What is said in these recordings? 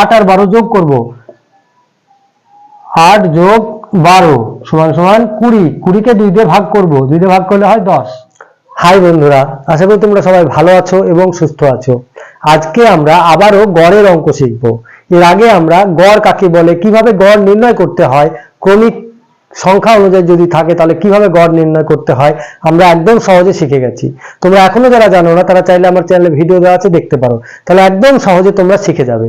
আট আর বারো যোগ করব। আট যোগ বারো সমান সমান কুড়ি। কুড়িকে দুই দিয়ে ভাগ করব। দুই দিয়ে ভাগ করলে হয় দশ। হাই বন্ধুরা, আশা করি তোমরা সবাই ভালো আছো এবং সুস্থ আছো। আজকে আমরা আবারও গড়ের অঙ্ক শিখব। এর আগে আমরা গড় কাকে বলে, কীভাবে গড় নির্ণয় করতে হয়, ক্রমিক সংখ্যা অনুযায়ী যদি থাকে তাহলে কীভাবে গড় নির্ণয় করতে হয়, আমরা একদম সহজে শিখে গেছি। তোমরা এখনও যারা জানো না, তারা চাইলে আমার চ্যানেলে ভিডিও দেওয়া আছে, দেখতে পারো। তাহলে একদম সহজে তোমরা শিখে যাবে।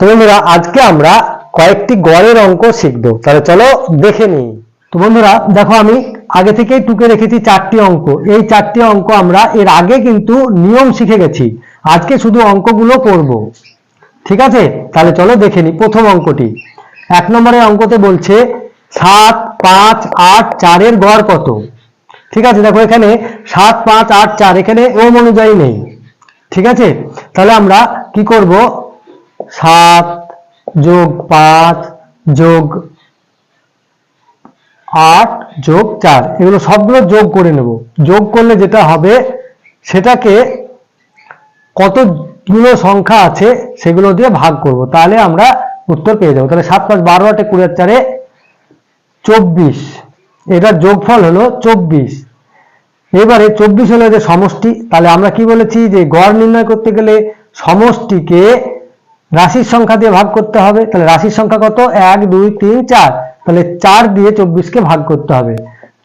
তো বন্ধুরা, আজকে আমরা কয়েকটি গড়ের অঙ্ক শিখব। তাহলে চলো দেখে নিই। তো বন্ধুরা, দেখো আমি আগে থেকেই টুকে রেখেছি চারটি অঙ্ক। এই চারটি অঙ্ক আমরা এর আগে কিন্তু নিয়ম শিখে গেছি। আজকে শুধু অঙ্কগুলো করব। ঠিক আছে? তাহলে চলো দেখে নিই প্রথম অঙ্কটি। এক নম্বরের অঙ্কতে বলছে, সাত, পাঁচ, আট, চারের গড় কত? ঠিক আছে? দেখো এখানে সাত, পাঁচ, আট, চার। এখানে ওম অনুযায়ী নেই। ঠিক আছে? তাহলে আমরা কি করব? সাত যোগ পাঁচ যোগ আট যোগ চার। এগুলো সবগুলো যোগ করে নেব। যোগ করলে যেটা হবে, সেটাকে কতগুলো সংখ্যা আছে সেগুলো দিয়ে ভাগ করব। তাহলে আমরা উত্তর পেয়ে যাব। তাহলে সাত পাঁচ বারো আটে কুড়ি চারে চব্বিশ। এটার যোগফল হলো চব্বিশ। এবারে চব্বিশ হলো যে সমষ্টি। তাহলে আমরা কি বলেছি যে গড় নির্ণয় করতে গেলে সমষ্টিকে রাশির সংখ্যা দিয়ে ভাগ করতে হবে, তাহলে রাশির সংখ্যা কত? এক, দুই, তিন, চার। তাহলে চার দিয়ে চব্বিশকে ভাগ করতে হবে।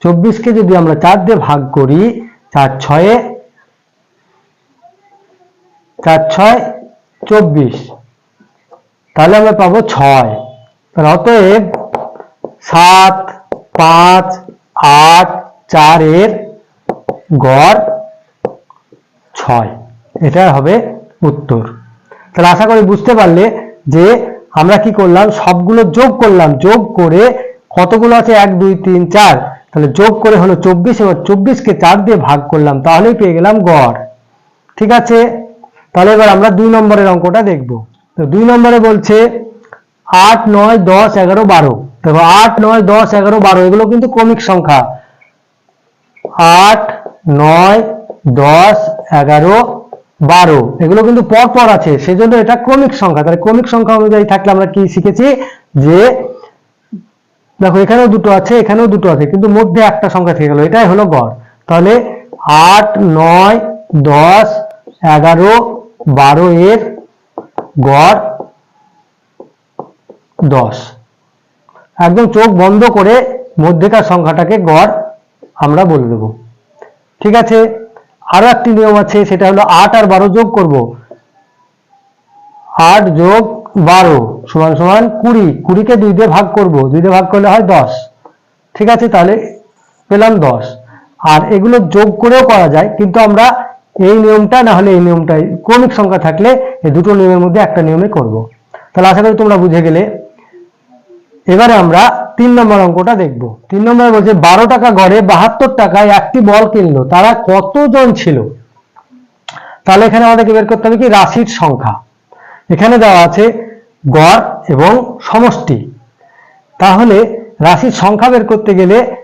চব্বিশকে যদি আমরা চার দিয়ে ভাগ করি, চার ছয়ে, চার ছয়, চব্বিশ, তাহলে আমরা পাবো ছয়। তাহলে অতএব সাত, পাঁচ, আট, চারের গড় ছয়। এটা হবে উত্তর। তাহলে আশা করি বুঝতে পারলে যে আমরা কি করলাম? সবগুলো যোগ করলাম। যোগ করে কতগুলো আছে? এক, দুই, তিন, চার। তাহলে যোগ করে হলো চব্বিশ, এবার চব্বিশকে চার দিয়ে ভাগ করলাম। তাহলেই পেয়ে গেলাম গড়। ঠিক আছে? তাহলে এবার আমরা দুই নম্বরের অঙ্কটা দেখব। তো দুই নম্বরে বলছে আট, নয়, দশ, এগারো, বারো। দেখো আট, নয়, দশ, এগারো, বারো, এগুলো কিন্তু ক্রমিক সংখ্যা। আট, নয়, দশ, এগারো বারো। এগুলো কিন্তু পর পর আছে, সেজন্য এটা ক্রমিক সংখ্যা। তাহলে ক্রমিক সংখ্যা অনুযায়ী থাকলে আমরা কি শিখেছি? যে, দেখো, এখানেও দুটো আছে, এখানেও দুটো আছে, কিন্তু মধ্যে একটা সংখ্যা থেকে গেল। এটাই হলো গড়। তাহলে আট, নয়, দশ, এগারো, বারো এর গড় দশ। একদম চোখ বন্ধ করে মধ্যেকার সংখ্যাটাকে গড় আমরা বলে দেবো। ঠিক আছে? আরও একটি নিয়ম আছে, সেটা হলো আট আর বারো যোগ করব। আট যোগ বারো সমান সমান কুড়ি। কুড়িকে দুই দিয়ে ভাগ করব। দুই দিয়ে ভাগ করলে হয় দশ। ঠিক আছে, তাহলে পেলাম দশ। আর এগুলো যোগ করেও করা যায়, কিন্তু আমরা এই নিয়মটা, না হলে এই নিয়মটাই ক্রমিক সংখ্যা থাকলে এই দুটো নিয়মের মধ্যে একটা নিয়মে করব। তাহলে আশা করি তোমরা বুঝে গেলে। এবারে আমরা তিন নম্বর অঙ্কটা দেখব। তিন নম্বরে বলছে, বারো টাকা গড়ে বাহাত্তর টাকায় একটি বল কিনলো। তারা কতজন ছিল? তাহলে এখানে আমাদেরকে বের করতে হবে কি? রাশির সংখ্যা। এখানে দেওয়া আছে গড় এবং সমষ্টি। তাহলে রাশির সংখ্যা বের করতে গেলে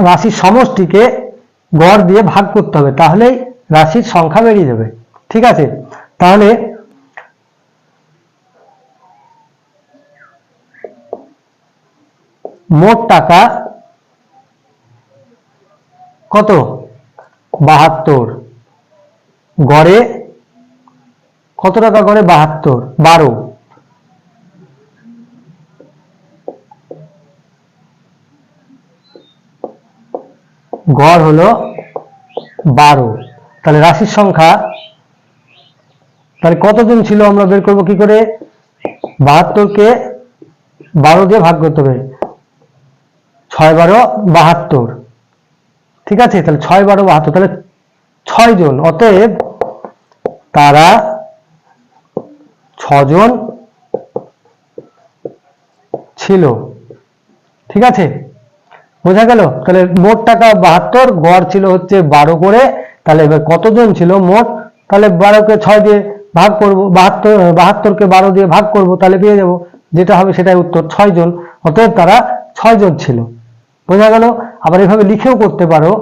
রাশির সমষ্টিকে গড় দিয়ে ভাগ করতে হবে। তাহলেই রাশির সংখ্যা বেরিয়ে যাবে। ঠিক আছে? তাহলে মোট টাকা কত? বাহাত্তর। গড়ে কত টাকা গড়ে? বাহাত্তর। বারো। গড় হলো বারো। তাহলে রাশির সংখ্যা তাহলে কতজন ছিল আমরা বের করব কি করে? বাহাত্তরকে বারো দিয়ে ভাগ করতে হবে। ছয় বারো বাহাত্তর। ঠিক আছে? তাহলে ছয় বারো বাহাত্তর, তাহলে ছয় জন। অতএব তারা ছজন ছিল। ঠিক আছে? বোঝা গেল? তাহলে মোট টাকা বাহাত্তর, গড় ছিল হচ্ছে বারো করে। তাহলে এবার কতজন ছিল মোট? তাহলে বারোকে ছয় দিয়ে ভাগ করব, বাহাত্তর, বাহাত্তরকে বারো দিয়ে ভাগ করব, তাহলে পেয়ে যাব। যেটা হবে সেটাই উত্তর, ছয় জন। অতএব তারা ছয় জন ছিল। বোঝা গেল, আবার এভাবে লিখেও করতে পারো।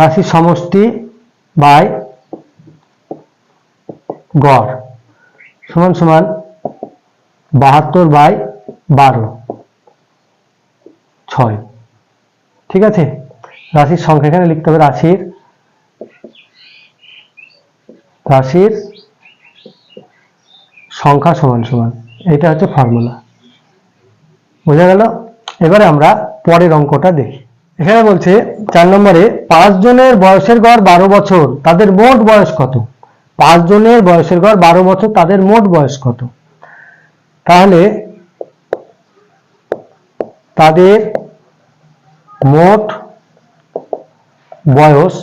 রাশির সমষ্টি বাই গড় সমান সমান বাহাত্তর বাই বারো, ছয়। ঠিক আছে? রাশির সংখ্যা এখানে লিখতে হবে রাশির রাশির সংখ্যা সমান সমান। এটা হচ্ছে ফর্মুলা বোঝা গেল? এবারে আমরা পরের অঙ্কটা দেখি। এখানে বলছে, চার নম্বরে, পাঁচ জনের বয়সের গড় বারো বছর, তাদের মোট বয়স কত? পাঁচ জনের বয়সের গড় বারো বছর, তাদের মোট বয়স কত? তাহলে তাদের মোট বয়স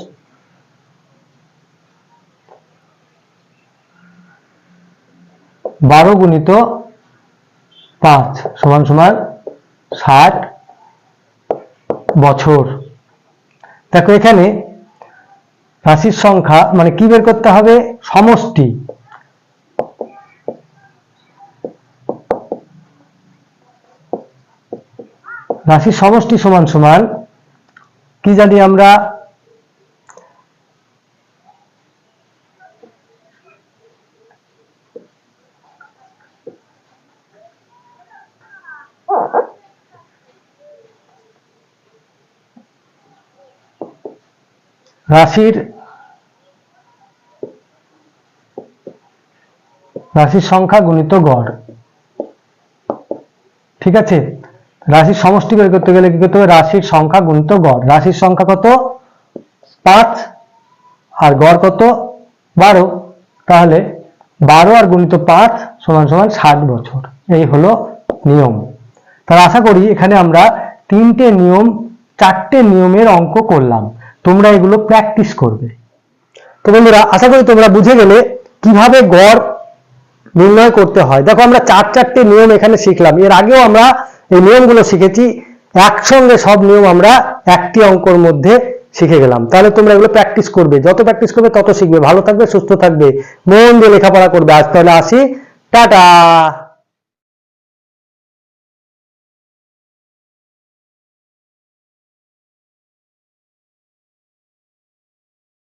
বারো গুণিত পাঁচ সমান সমান ষাট বছর। দেখো এখানে রাশির সংখ্যা মানে কি বের করতে হবে? সমষ্টি। রাশির সমষ্টি সমান সমান কি জানি আমরা? রাশির রাশির সংখ্যা গুণিত গড়। ঠিক আছে? রাশির সমষ্টি বের করতে গেলে কি করতে হবে? রাশির সংখ্যা গুণিত গড়। রাশির সংখ্যা কত? পাঁচ। আর গড় কত? বারো। তাহলে বারো আর গুণিত পাঁচ সমান সমান ষাট বছর। এই হলো নিয়ম। তাহলে আশা করি এখানে আমরা তিনটে নিয়ম, চারটে নিয়মের অঙ্ক করলাম। তোমরা এগুলো প্র্যাকটিস করবে। তো বন্ধুরা, আশা করি তোমরা বুঝে গেলে কীভাবে গড় নির্ণয় করতে হয়। দেখো, আমরা চার চারটে নিয়ম এখানে শিখলাম। এর আগেও আমরা এই নিয়মগুলো শিখেছি। একসঙ্গে সব নিয়ম আমরা একটি অঙ্কর মধ্যে শিখে গেলাম। তাহলে তোমরা এগুলো প্র্যাকটিস করবে। যত প্র্যাকটিস করবে, তত শিখবে। ভালো থাকবে, সুস্থ থাকবে। মন দিয়ে লেখাপড়া করবে। আজ তাহলে আসি। টাটা!